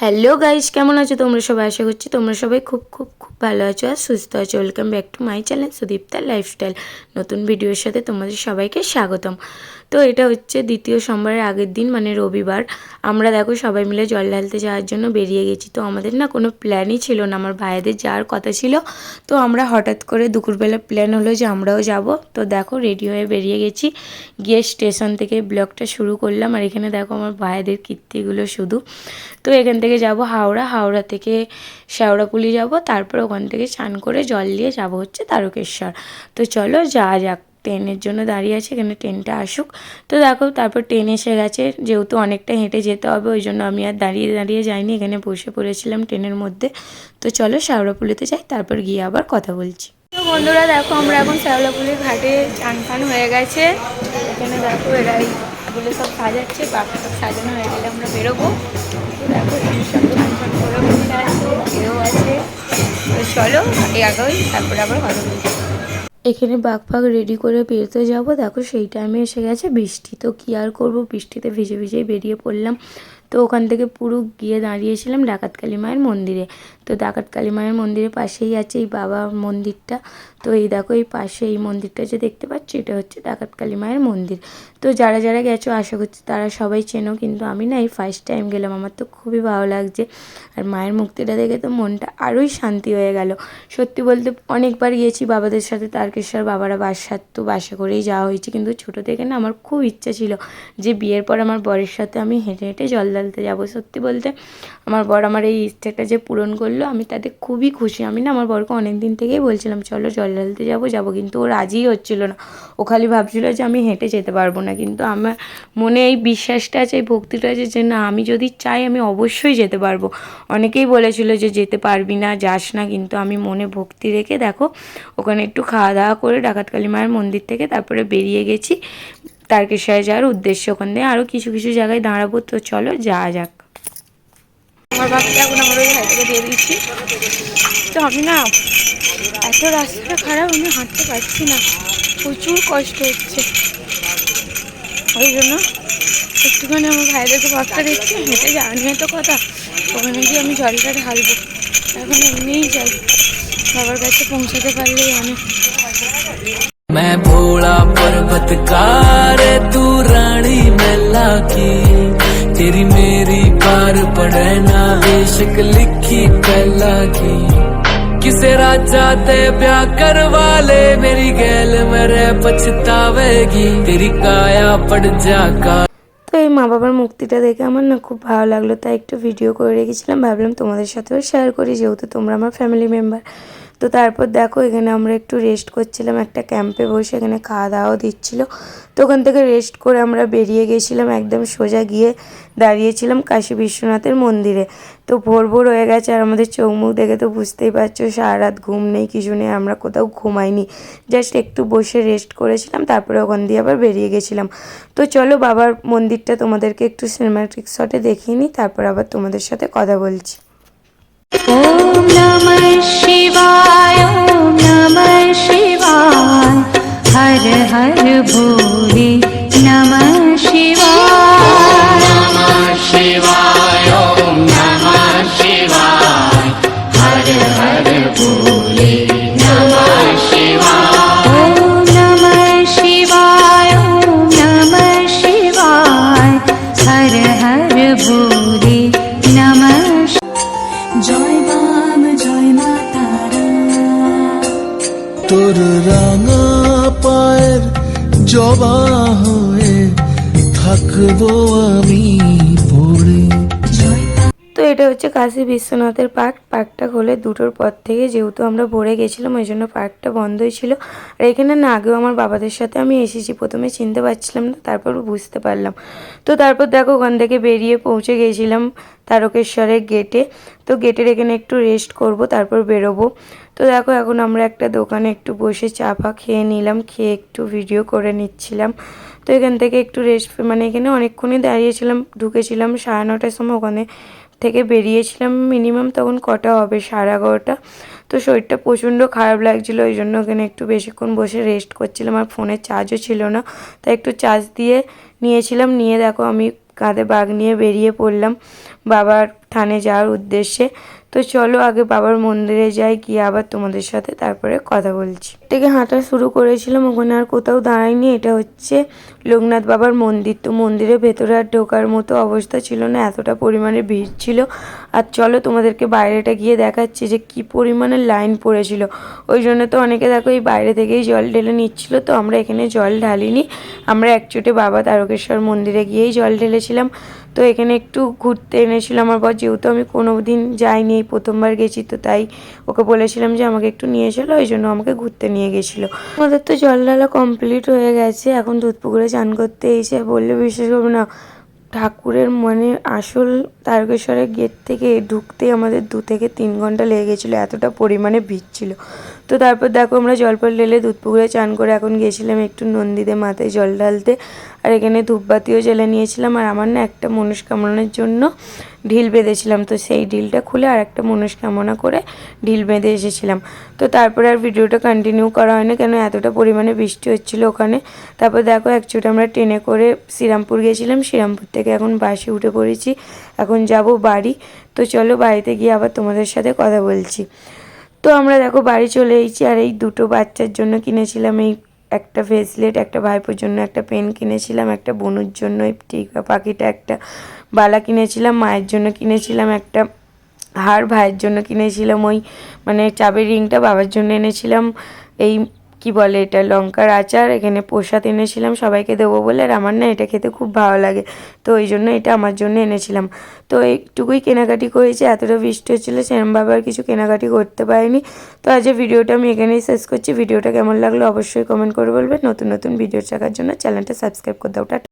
Hello guys কেমন আছো? তোমরা সবাই আশা করছি তোমরা সবাই খুব খুব খুব ভালো আছো আর সুস্থ আছো। Welcome back to my channel সুদীপ্তার lifestyle নতুন ভিডিওর সাথে তোমাদের সবাইকে স্বাগতম। তো এটা হচ্ছে দ্বিতীয় সোমবারের আগের দিন মানে রবিবার। আমরা দেখো সবাই মিলে জল ঢালতে যাওয়ার জন্য বেরিয়ে গেছি। তো আমাদের না কোনো প্ল্যানই ছিল না, আমার ভাইদের যাওয়ার কথা ছিল। তো আমরা হঠাৎ করে দুপুরবেলা প্ল্যান হলো যে আমরাও যাব। তো দেখো রেডি হয়ে বেরিয়ে গেছি। গিয়ে স্টেশন থেকে ব্লগটা শুরু করলাম। আর এখানে দেখো আমার ভাইদের কীর্তিগুলো শুধু। তো এখান থেকে যাব হাওড়া হাওড়া থেকে শেওড়াপুলি যাব, তারপর ওখান থেকে স্নান করে জল দিয়ে যাব হচ্ছে তারকেশ্বর। তো চলো যা যাক, ট্রেনের জন্য দাঁড়িয়ে আছে, এখানে ট্রেনটা আসুক। তো দেখো, তারপর ট্রেন এসে গেছে, যেহেতু অনেকটা হেঁটে যেতে হবে, ওই জন্য আমি আর দাঁড়িয়ে দাঁড়িয়ে যাইনি, এখানে বসে পড়েছিলাম ট্রেনের মধ্যে। তো চলো শেওড়াপুলিতে যাই, তারপর গিয়ে আবার কথা বলছি। তো বন্ধুরা, দেখো, আমরা এখন শেওড়াপুলির ঘাটে চান ফান হয়ে গেছে। এখানে দেখো এরাই এইগুলো সব সাজাচ্ছে, বাকি সব সাজানো হয়ে গেলে আমরা বেরোবো। চলো আবার এখানে বাঘ ফাগ রেডি করে বেরোতে যাব। দেখো সেই টাইমে এসে গেছে বৃষ্টি। তো কী আর করব? বৃষ্টিতে ভিজে ভিজেই বেরিয়ে পড়লাম। তো ওখান থেকে পুরো গিয়ে দাঁড়িয়েছিলাম ডাকাত কালী মায়ের মন্দিরে। তো ডাকাত কালী মায়ের মন্দিরের পাশেই আছে এই বাবা মন্দিরটা। তো এই দেখো, এই পাশে এই মন্দিরটা যে দেখতে পাচ্ছি, এটা হচ্ছে ডাকাত কালী মায়ের মন্দির। তো যারা যারা গেছো, আশা করছি তারা সবাই চেনো, কিন্তু আমি না এই ফার্স্ট টাইম গেলাম। আমার তো খুবই ভালো লাগছে। আর মায়ের মুক্তিটা দেখে তো মনটা আরোই শান্তি হয়ে গেল। সত্যি বলতে অনেকবার গিয়েছি বাবাদের সাথে, তারকেশ্বর বাবারা বাসার তো বাসা করেই যাওয়া হয়েছে। কিন্তু ছোটো থেকে না আমার খুব ইচ্ছা ছিল যে বিয়ের পর আমার বরের সাথে আমি হেঁটে হেঁটে জল ঢালতে যাব। সত্যি বলতে আমার বর আমার এই ইচ্ছাটা যে পূরণ করল, আমি তাতে খুবই খুশি। আমি না আমার বরকে অনেক দিন থেকেই বলছিলাম, চলো জল ঢালতে যাব যাব। কিন্তু ও রাজিই হচ্ছিল না। ও খালি ভাবছিল যে আমি হেঁটে যেতে পারব না। কিন্তু আমার মনে এই বিশ্বাসটা আছে, এই ভক্তিটা আছে যে না, আমি যদি চাই আমি অবশ্যই যেতে পারব। অনেকেই বলেছিল যে যেতে পারবি না, যাস না। কিন্তু আমি মনে ভক্তি রেখে দেখো, ওখানে একটু খাওয়া দাওয়া করে ডাকাতকালী মায়ের মন্দির থেকে তারপরে বেরিয়ে গেছি। তারকেশ্বরে যাওয়ার উদ্দেশ্য ওখান থেকে আরও কিছু কিছু জায়গায় দাঁড়াবো, তো চলো যাওয়া যাক। আমার বাপটা এখন আমার ওই হাইটাকে দিয়ে দিচ্ছি তো আমি না, এত রাস্তাটা খারাপ, আমি হাঁটতে পারছি না। প্রচুর কষ্ট হচ্ছে। ওই জন্য একটুখানি আমার ভাইদেরকে বাপটা দিচ্ছি, হেঁটে যাওয়া নিয়ে তো কথা। ওখানে গিয়ে আমি জলটা ঢালবো। এখন এমনিই যাই বাবার কাছে পৌঁছাতে পারলেই অনেক मैं भोला पर्वतकार तू रानी मैला की तेरी मेरी पार पड़े ना बेशक लिखी पहला की किसे राजा ते ब्याह करवा ले मेरी गैल मेरे पछतावेगी तेरी काया पड़ जा का তো এই মা বাবার মুক্তিটা দেখে আমার না খুব ভালো লাগলো তাই একটু ভিডিও করে রেখেছিলাম ভাবলাম তোমাদের সাথেও শেয়ার করি যেহেতু তোমরা আমার ফ্যামিলি মেম্বার তো তারপর দেখো এখানে আমরা একটু রেস্ট করছিলাম, একটা ক্যাম্পে বসে এখানে খাওয়া দাওয়াও দিচ্ছিল। তো ওখান থেকে রেস্ট করে আমরা বেরিয়ে গেছিলাম, একদম সোজা গিয়ে দাঁড়িয়েছিলাম কাশী বিশ্বনাথের মন্দিরে। তো ভোর ভোর হয়ে গেছে আর আমাদের চোখ মুখ দেখে তো বুঝতেই পারছ সারা রাত ঘুম নেই, কিছু নেই, আমরা কোথাও ঘুমাইনি। জাস্ট একটু বসে রেস্ট করেছিলাম, তারপরে ওখান দিয়ে আবার বেরিয়ে গেছিলাম। তো চলো বাবার মন্দিরটা তোমাদেরকে একটু সিনেমাটিক শটে দেখিয়ে নিই, তারপর আবার তোমাদের সাথে কথা বলছি। हर हर भोले नमः জবা হয়ে থাকব আমি। এটা হচ্ছে কাশী বিশ্বনাথের পার্ক। পার্কটা খোলে দুটোর পর থেকে যেহেতু আমরা ভরে গেছিলাম, ওই জন্য পার্কটা বন্ধই ছিল। আর এখানে না, আগেও আমার বাবাদের সাথে আমি এসেছি। প্রথমে চিনতে পারছিলাম না, তারপর বুঝতে পারলাম। তো তারপর দেখো, ওখান থেকে বেরিয়ে পৌঁছে গেছিলাম তারকেশ্বরের গেটে তো গেটের এখানে একটু রেস্ট করব, তারপর বেরোবো। তো দেখো, এখন আমরা একটা দোকানে একটু বসে চা ফা খেয়ে নিলাম, খেয়ে একটু ভিডিও করে নিচ্ছিলাম। তো এখান থেকে একটু রেস্ট মানে এখানে অনেকক্ষণই দাঁড়িয়েছিলাম, ঢুকেছিলাম সাড়ে নটার সময়। ওখানে থেকে বেরিয়েছিলাম মিনিমাম তখন কটা হবে? সাড়ে এগারোটা। তো শরীরটা প্রচণ্ড খারাপ লাগছিল, ওই জন্য ওখানে একটু বেশিক্ষণ বসে রেস্ট করছিলাম, আর ফোনে চার্জও ছিল না। তাই একটু চার্জ দিয়ে নিয়েছিলাম, নিয়ে দেখো আমি কাঁধে বাঘ নিয়ে বেরিয়ে পড়লাম। বাবার থানে যাওয়ার উদ্দেশ্যে। তো চলো আগে বাবার মন্দিরে যাই, গিয়ে আবার তোমাদের সাথে তারপরে কথা বলছি। থেকে হাঁটা শুরু করেছিলাম, ওখানে আর কোথাও দাঁড়াইনি এটা হচ্ছে লোকনাথ বাবার মন্দির। তো মন্দিরের ভেতরে আর ঢোকার মতো অবস্থা ছিল না, এতটা পরিমাণে ভিড় ছিল। আর চলো তোমাদেরকে বাইরেটা গিয়ে দেখাচ্ছি যে কি পরিমাণে লাইন পড়েছিল। ওই জন্য তো অনেকে দেখো এই বাইরে থেকেই জল ঢেলে নিচ্ছিল, তো আমরা এখানে জল ঢালিনি। আমরা একচোটে বাবা তারকেশ্বর মন্দিরে গিয়েই জল ঢেলেছিলাম। তো এখানে একটু ঘুরতে এনেছিল আমার বর যেহেতু আমি কোনো দিন যাইনি, এই প্রথমবার গেছি তো তাই ওকে বলেছিলাম যে আমাকে একটু নিয়ে চলো, ওই জন্য আমাকে ঘুরতে নিয়ে গেছিল। আমাদের তো জল ঢালা কমপ্লিট হয়ে গেছে, এখন দুধ পুকুরে চান করতে এসে বললে, বিশ্বাস করব না, ঠাকুরের মানে আসল তারকেশ্বরের গেট থেকে ঢুকতে আমাদের দু থেকে তিন ঘণ্টা লেগে গেছিল, এতটা পরিমাণে ভিড় ছিল। তো তারপর দেখো আমরা জলপল ঢেলে দুধ পুকুরে চান করে এখন গেছিলাম একটু নন্দীতে মাথায় জল ঢালতে। আর এখানে ধূপবাতিও জ্বেলে নিয়েছিলাম আর আমার না একটা মনস্কামনার জন্য ঢিল বেঁধেছিলাম। তো সেই ঢিলটা খুলে আর একটা মনস্কামনা করে ঢিল বেঁধে এসেছিলাম। তো তারপরে আর ভিডিওটা কন্টিনিউ করা হয় না কেন এতটা পরিমাণে বৃষ্টি হচ্ছিল ওখানে। তারপর দেখো একচুট আমরা ট্রেনে করে শ্রীরামপুর গেছিলাম শ্রীরামপুর থেকে এখন বাসে উঠে পড়েছি। এখন যাব বাড়ি। তো চলো বাড়িতে গিয়ে আবার তোমাদের সাথে কথা বলছি। তো আমরা দেখো বাড়ি চলে এসেছি আর এই দুটো বাচ্চার জন্য কিনেছিলাম এই একটা ফেসলেট একটা ভাইপোর জন্য একটা পেন কিনেছিলাম, একটা বনুর জন্য টিকা পাখিটা একটা বালা কিনেছিলাম, মায়ের জন্য কিনেছিলাম, একটা হার ভাইয়ের জন্য কিনেছিলাম, ওই মানে চাবের রিংটা বাবার জন্য এনেছিলাম, এই কি বলে এটা? লঙ্কার আচার, এখানে প্রসাদ এনেছিলাম, সবাইকে দেবো বলে, আর আমার না এটা খেতে খুব ভালো লাগে। তো ওই জন্য এটা আমার জন্য এনেছিলাম। তো এইটুকুই কেনাকাটি করেছি, এতটা বৃষ্টি হচ্ছিল সেরমভাবে আর কিছু কেনাকাটি করতে পারিনি। তো আজ ভিডিওটা আমি এখানেই শেষ করছি। ভিডিওটা কেমন লাগল অবশ্যই কমেন্ট করে বলবে। নতুন নতুন ভিডিও দেখার জন্য চ্যানেলটা সাবস্ক্রাইব করে দাও।